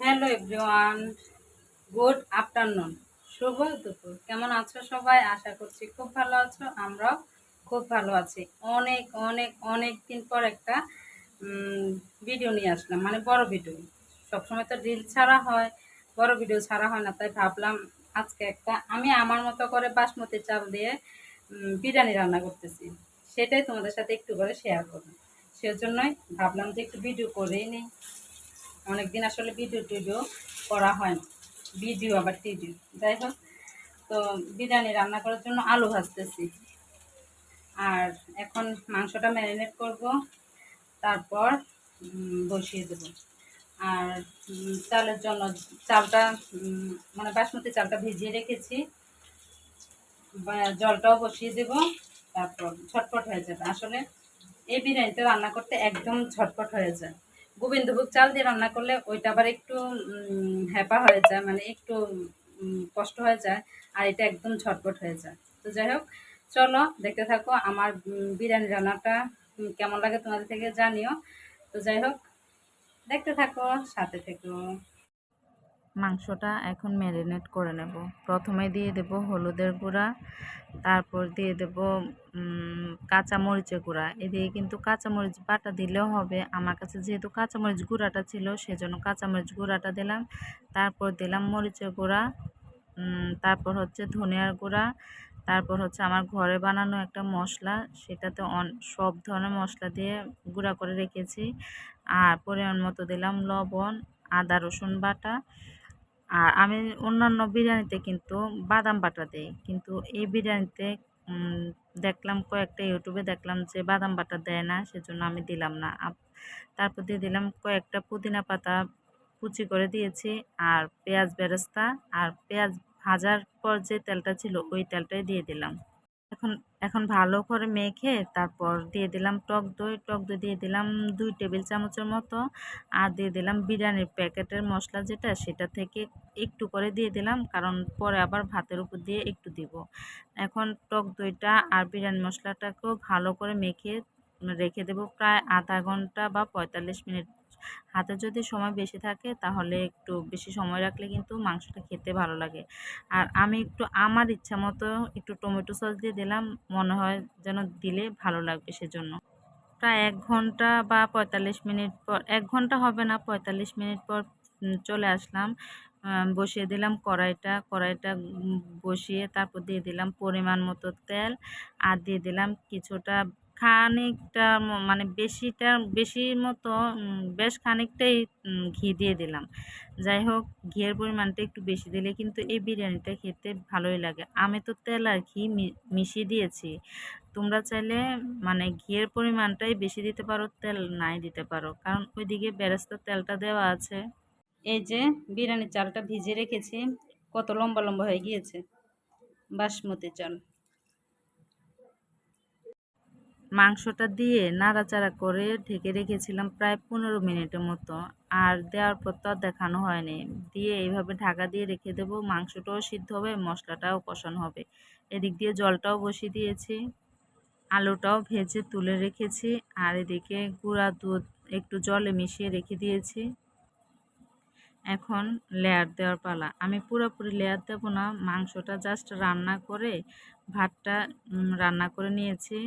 Hello everyone, good afternoon. শুভ দুপুর। কেমন আছো সবাই? আশা করছি খুব ভালো আছো, আমরাও খুব ভালো আছি। অনেক অনেক অনেক দিন পর একটা ভিডিও নিয়ে আসলাম। মানে বড় ভিডিও সবসময় তো রিল ছাড়া হয়, বড় ভিডিও ছাড়া হয় না। তাই ভাবলাম আজকে একটা, আমি আমার মতো করে বাসমতি চাল দিয়ে বিরিয়ানি রান্না করতেছি। সেটাই তোমাদের সাথে একটু করে শেয়ার করব। সেজন্যই ভাবলাম যে একটু ভিডিও করেই নিই। অনেকদিন আসলে ভিডিও টিডিও করা হয় না। ভিডিও আবার টিডিও। যাই হোক, তো বিরিয়ানি রান্না করার জন্য আলু ভাজতেছি। আর এখন মাংসটা ম্যারিনেট করব, তারপর বসিয়ে দেব। আর চালের জন্য চালটা মানে বাসমতি চালটা ভিজিয়ে রেখেছি। জলটাও বসিয়ে দেব, তারপর ঝটপট হয়ে যাবে। আসলে এই বিরিয়ানিটা রান্না করতে একদম ঝটপট হয়ে যায়। গোবিন্দভোগ চাল দিয়ে রান্না করলে ওইটা আবার একটু হ্যাপা হয়ে যায় মানে একটু কষ্ট হয়ে যায় আর এটা একদম ঝটপট হয়ে যায়। তো যাই হোক, চলো দেখতে থাকো আমার বিরিয়ানি রান্নাটা কেমন লাগে তোমাদের থেকে জানিও। তো যাই হোক, দেখতে থাকো, সাথে থেকো। মাংসটা এখন ম্যারিনেট করে নেব। প্রথমে দিয়ে দেব হলুদের গুঁড়া, তারপর দিয়ে দেব উম, কাঁচা মরিচের গুঁড়া। এদিকে কিন্তু কাঁচামরিচ বাটা দিলেও হবে। আমার কাছে যেহেতু কাঁচামরিচ গুঁড়াটা ছিল সেজন্য কাঁচামরিচ গুঁড়াটা দিলাম। তারপর দিলাম মরিচের গুঁড়া তারপর হচ্ছে ধনিয়ার গুঁড়া তারপর হচ্ছে আমার ঘরে বানানো একটা মশলা সেটাতে অন সব ধরনের মশলা দিয়ে গুঁড়া করে রেখেছি। আর পরিমাণ মতো দিলাম লবণ আদা রসুন বাটা। আর আমি অন্যান্য বিরিয়ানিতে কিন্তু বাদাম বাটা দিই কিন্তু এই বিরিয়ানিতে দেখলাম কয়েকটা ইউটিউবে দেখলাম যে বাদাম বাটা দেয় না, সেজন্য আমি দিলাম না। তারপর দিয়ে দিলাম কয়েকটা পুদিনা পাতা কুচি করে দিয়েছি আর পেঁয়াজ বেরেস্তা। আর পেঁয়াজ ভাজার পর যে তেলটা ছিল, ওই তেলটাই দিয়ে দিলাম। এখন এখন ভালো করে মেখে তারপর দিয়ে দিলাম টক দই। টক দই দিয়ে দিলাম দুই টেবিল চামচের মতো। আর দিয়ে দিলাম বিরিয়ানির প্যাকেটের মশলা যেটা, সেটা থেকে একটু করে দিয়ে দিলাম। কারণ পরে আবার ভাতের উপর দিয়ে একটু দিব। এখন টক দইটা আর বিরিয়ানি মশলাটাকেও ভালো করে মেখে, রেখে দেব প্রায় আধা ঘণ্টা বা পঁয়তাল্লিশ মিনিট হাতে যদি সময় বেশি থাকে তাহলে একটু বেশি সময় রাখলে কিন্তু মাংসটা খেতে ভালো লাগে। আর আমি একটু আমার ইচ্ছা মতো একটু টমেটো সস দিয়ে দিলাম, মনে হয় যেন দিলে ভালো লাগবে সেজন্য। প্রায় এক ঘণ্টা বা পঁয়তাল্লিশ মিনিট পর, এক ঘণ্টা হবে না, পঁয়তাল্লিশ মিনিট পর চলে আসলাম। বসিয়ে দিলাম কড়াইটা কড়াইটা বসিয়ে তারপর দিয়ে দিলাম পরিমাণ মতো তেল। আর দিয়ে দিলাম কিছুটা খানিকটা মানে বেশিটা, বেশির মতো বেশ খানিকটাই ঘি দিয়ে দিলাম। যাই হোক, ঘিয়ের পরিমাণটা একটু বেশি দিলে কিন্তু এই বিরিয়ানিটা খেতে ভালোই লাগে। আমি তো তেল আর ঘি মিশিয়ে দিয়েছি। তোমরা চাইলে মানে ঘিয়ের পরিমাণটাই বেশি দিতে পারো, তেল নাই দিতে পারো। কারণ ওইদিকে বেরেস্তার তেলটা দেওয়া আছে। এই যে বিরিয়ানির চালটা ভিজিয়ে রেখেছি। কত লম্বা লম্বা হয়ে গিয়েছে। বাসমতি চাল। মাংসটা দিয়ে নাড়াচাড়া করে ঢেকে রেখেছিলাম প্রায় পনেরো মিনিটের মতো। আর দেওয়ার পর তো দেখানো হয়নি। দিয়ে এইভাবে ঢাকা দিয়ে রেখে দেবো। মাংসটাও সিদ্ধ হবে, মশলাটাও কষানো হবে। এদিক দিয়ে জলটাও বসিয়ে দিয়েছি। আলুটাও ভেজে তুলে রেখেছি। আর এদিকে গুঁড়া দুধ একটু জলে মিশিয়ে রেখে দিয়েছি। এখন লেয়ার দেওয়ার পালা। আমি পুরোপুরি লেয়ার দেবো না। মাংসটা জাস্ট রান্না করে, ভাতটা রান্না করে নিয়েছি।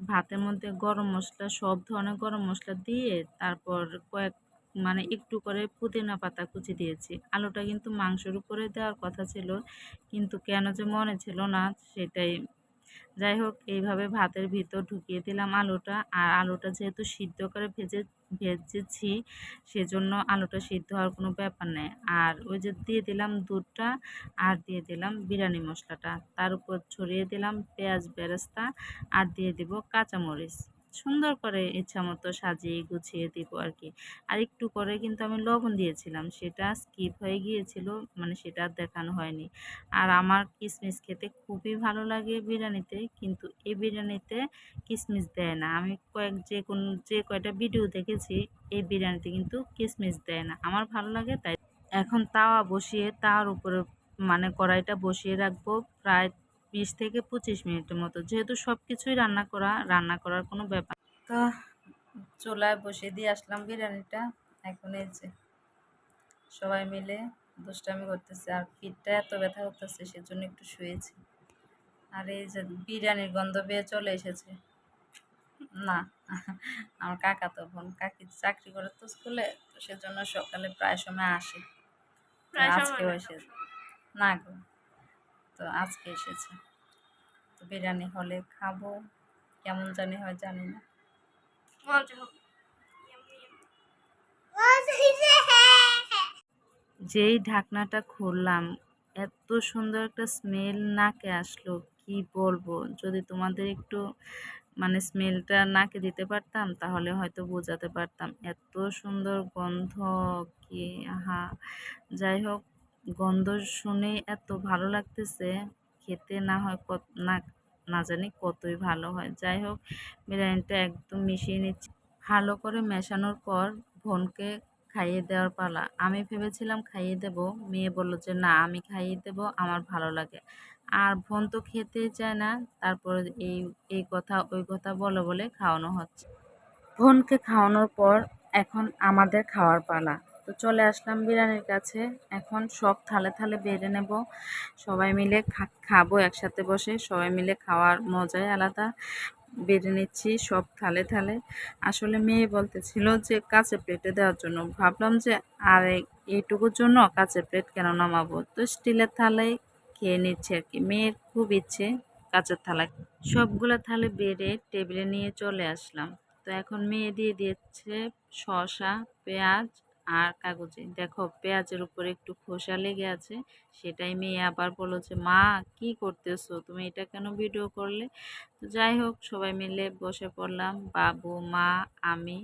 ভাতের মধ্যে গরম মশলা, সব ধরনের গরম মশলা দিয়ে তারপর কয়েক মানে একটু করে পুদিনা পাতা কুচি দিয়েছি। আলুটা কিন্তু মাংসের উপরে দেওয়ার কথা ছিল, কিন্তু কেন যে মনে ছিল না, সেটাই। যাই হোক, এইভাবে ভাতের ভিতর ঢুকিয়ে দিলাম আলুটা। আর আলুটা যেহেতু সিদ্ধ করে ভেজে ভেজেছি, সেজন্য আলুটা সিদ্ধ হওয়ার কোনো ব্যাপার নেই। আর ওই যে দিয়ে দিলাম দুধটা আর দিয়ে দিলাম বিরিয়ানি মশলাটা। তার উপর ছড়িয়ে দিলাম পেঁয়াজ বেরেস্তা আর দিয়ে দিব কাঁচামরিচ। সুন্দর করে ইচ্ছা মতো সাজিয়ে গুছিয়ে দিব আর কি আর একটু করে কিন্তু আমি লবণ দিয়েছিলাম, সেটা স্কিপ হয়ে গিয়েছিল মানে সেটা দেখানো হয়নি। আর আমার কিশমিশ খেতে খুবই ভালো লাগে বিরিয়ানিতে, কিন্তু এই বিরিয়ানিতে কিশমিশ দেয় না। আমি কয়েক যে কোন, যে কয়টা ভিডিও দেখেছি, এই বিরিয়ানিতে কিন্তু কিশমিশ দেয় না। আমার ভালো লাগে তাই। এখন তাওয়া বসিয়ে তার উপরে মানে কড়াইটা বসিয়ে রাখব, প্রায় বিশ থেকে পঁচিশ মিনিটের মতো। যেহেতু সব কিছুই রান্না করা রান্না করার কোনো ব্যাপার তো চুলায় বসিয়ে দিয়ে আসলাম বিরিয়ানিটা। এখন এই যে সবাই মিলে দুষ্টামি করতেছে আর পিঠটা এত ব্যথা করতেছে সেজন্য একটু শুয়েছি। আর এই যে বিরিয়ানির গন্ধ পেয়ে চলে এসেছে। না আমার কাকা তো বোন কাকি চাকরি করে তো স্কুলে সেজন্য সকালে প্রায় সময় আসে। প্রায় আজকেও না। না গো। তো আজকে এসেছে। তো বিরিয়ানি হলে খাব। কেমন জানি হয় জানি না। যেই ঢাকনাটা খুললাম এত সুন্দর একটা স্মেল নাকে আসলো কি বলব? যদি তোমাদের একটু মানে স্মেলটা নাকে দিতে পারতাম তাহলে হয়তো বোঝাতে পারতাম। এত সুন্দর গন্ধ কি আহা। যাই হোক গন্ধ শুনে এত ভালো লাগতেছে, খেতে না হয় কত, না না জানি কতই ভালো হয়। যাই হোক, বিরিয়ানিটা একদম মিশিয়ে নিচ্ছি। ভালো করে মেশানোর পর বোনকে খাইয়ে দেওয়ার পালা। আমি ভেবেছিলাম খাইয়ে দেব, মেয়ে বলল যে, না, আমি খাইয়ে দেব, আমার ভালো লাগে। আর বোন তো খেতেই চায় না, তারপরে এই এই কথা, ওই কথা বলে বলে খাওয়ানো হচ্ছে। বোনকে খাওয়ানোর পর এখন আমাদের খাওয়ার পালা। তো চলে আসলাম বিরিয়ানির কাছে। এখন সব থালে থালে বেড়ে নেব। সবাই মিলে খাব একসাথে বসে। সবাই মিলে খাওয়ার মজাই আলাদা। বেড়ে নিচ্ছি সব থালে থালে। আসলে মেয়ে বলতেছিল যে কাঁচে প্লেটে দেওয়ার জন্য। ভাবলাম যে, আর এই- এইটুকুর জন্য কাঁচের প্লেট কেন নামাবো? তো স্টিলের থালায় খেয়ে নিচ্ছি আর কি। মেয়ের খুব ইচ্ছে কাঁচের থালা। সবগুলো থালে বেড়ে টেবিলে নিয়ে চলে আসলাম। তো এখন মেয়ে দিয়ে দিচ্ছে শসা, পেঁয়াজ আর কাগজে। দেখো, পেঁয়াজের উপরে একটু খোসা লেগে আছে। সেটাই মেয়ে আবার বলল যে, মা, কি করতেছো? তুমি এটা কেন ভিডিও করলে? তো যাই হোক, সবাই মিলে বসে পড়লাম। বাবু, মা, আমি,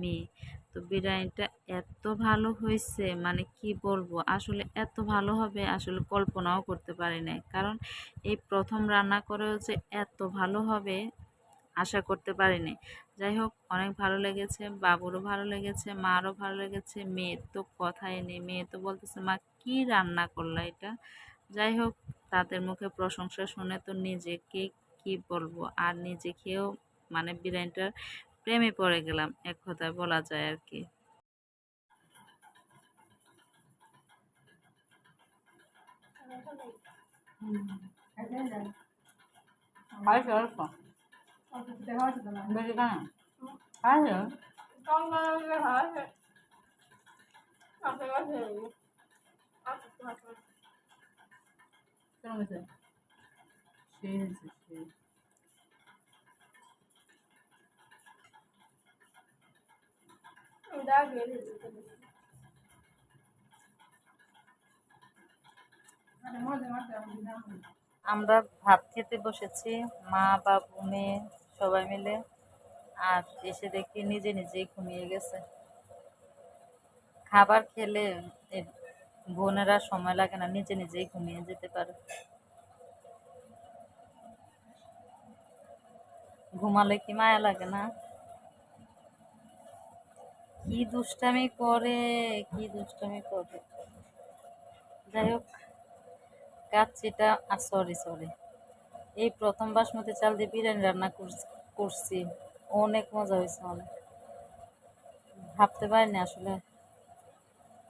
মেয়ে। তো বিরিয়ানিটা এত ভালো হয়েছে মানে কি বলব? আসলে এত ভালো হবে, আসলে কল্পনাও করতে পারি নাই। কারণ এই প্রথম রান্না করেও যে এত ভালো হবে আশা করতে পারিনি। যাই হোক অনেক ভালো লেগেছে, বাবুরও ভালো লেগেছে, মারও ভালো লেগেছে, মেয়ের তো কথাই নেই, মেয়ে তো বলতেছে, মা, কি রান্না করলা এটা? যাই হোক তাদের মুখে প্রশংসা শুনে তো নিজেকে কি বলব, আর নিজে খেয়েও মানে বিরিয়ানিটার প্রেমে পড়ে গেলাম, এক কথায় বলা যায় আর কি। বেশি কেন কেমন সেই হয়েছে সেই আমরা ভাত খেতে বসেছি মা বাবু মেয়ে। সবাই মিলে। আর এসে দেখি নিজে নিজেই ঘুমিয়ে গেছে। খাবার খেলে বোনেরা সময় লাগে না, নিজে নিজেই ঘুমিয়ে যেতে পারে। ঘুমালে কি মায়া লাগে না? কি দুষ্টামি করে, কি দুষ্টামি করে। যাই হোক আর সরি সরি এই প্রথম বাসমতি চাল দিয়ে বিরিয়ানি রান্না করছি। করছি। অনেক মজা হয়েছে অনেক। ভাবতে পারিনি আসলে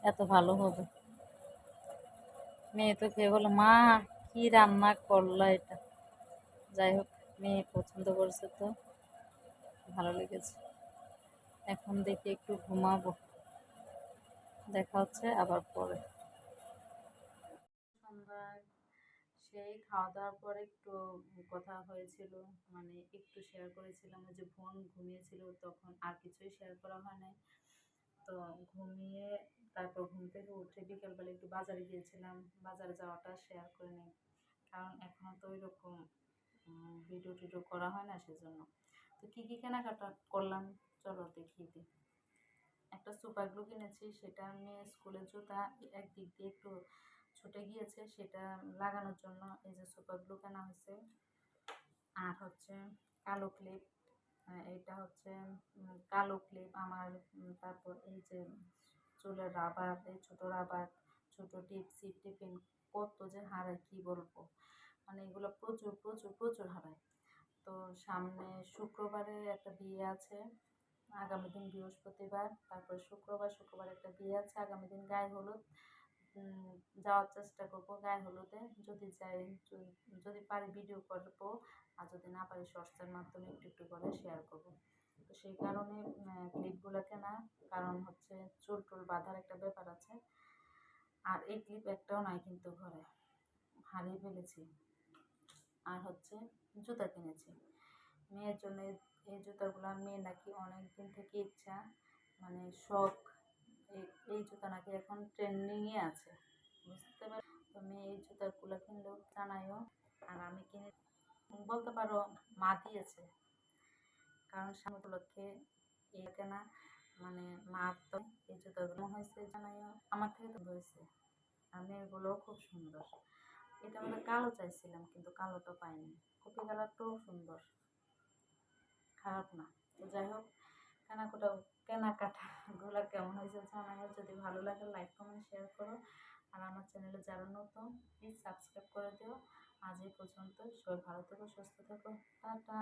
এত ভালো হবে। মেয়ে তো খেয়ে বলে মা, কি রান্না করলা এটা? যাই হোক, মেয়ে পছন্দ করেছে তো, ভালো লেগেছে। এখন দেখি একটু ঘুমাবো। দেখা হচ্ছে আবার পরে। সেই খাওয়া দাওয়ার পরে একটু কথা হয়েছিল মানে একটু শেয়ার করেছিলাম যে বোন ঘুমিয়েছিল তখন আর কিছুই শেয়ার করা হয় নাই। তো ঘুমিয়ে তারপর ঘুম থেকে উঠে বিকেলবেলা একটু বাজারে গিয়েছিলাম, বাজারে যাওয়াটা শেয়ার করে নিই। কারণ এখনও তো ওই রকম ভিডিও টিডিও করা হয় না সেজন্য। তো কী কী কেনাকাটা করলাম? চলো দেখিয়ে দিই। একটা সুপার গ্লু কিনেছি, সেটা নিয়ে স্কুলের জুতা একদিক দিয়ে একটু ছুটে গিয়েছে সেটা লাগানোর জন্য এই যে সুপার গ্লু কেনা হয়েছে। আর হচ্ছে কালো ক্লিপ এইটা হচ্ছে কালো ক্লিপ আমার তারপর এই যে চুলের রাবার, এই ছোটো রাবার, ছোটো টিপ, সিপ, টিফিন, কত যে হারায়, কি বলব? মানে এগুলো প্রচুর প্রচুর প্রচুর হারায়। তো সামনে শুক্রবারে একটা বিয়ে আছে, আগামী দিন বৃহস্পতিবার, তারপর শুক্রবার শুক্রবার একটা বিয়ে আছে, আগামী দিন গায়ে হলুদ। যাওয়ার চেষ্টা করব, গায়ে হলুদে। যদি যাই যদি- পারি ভিডিও করব, আর যদি না পারি শর্টসের মাধ্যমে একটু একটু করে শেয়ার করব। তো সেই কারণে ক্লিপগুলো কেনা কারণ হচ্ছে চুল টুল বাঁধার একটা ব্যাপার আছে। আর এই ক্লিপ একটাও নাই কিন্তু ঘরে। হারিয়ে ফেলেছি। আর হচ্ছে জুতা কিনেছি। মেয়ের জন্য এই জুতাগুলো মেয়ে নাকি অনেক দিন থেকে ইচ্ছা মানে শখ এই জুতা নাকি এখন ট্রেন্ডিংয়ে আছে, বুঝতে পার তো মেয়ে এই জুতাগুলো কিনলেও জানাইও। আর আমি কিনে বলতে পারো, মা দিয়েছে। কারণ স্বামী উপলক্ষে এই কেনা মানে মা তো এই জুতাগুলো হয়েছে, জানাইও। আমার থেকে তো হয়েছে। আর মেয়েগুলোও খুব সুন্দর। এটা আমরা কালো চাইছিলাম, কিন্তু কালোটা পাইনি। কপি কালারটাও সুন্দর। খারাপ না। তো যাই হোক কেনাকাটা কেনাকাটাগুলো কেমন হয়েছে জানাই যদি ভালো লাগে লাইক, কমেন্ট শেয়ার করো। আর আমার চ্যানেলে যারা নতুন প্লিজ সাবস্ক্রাইব করে দিও। আজ এই পর্যন্ত সবাই ভালো থেকো, সুস্থ থেকো। টাটা।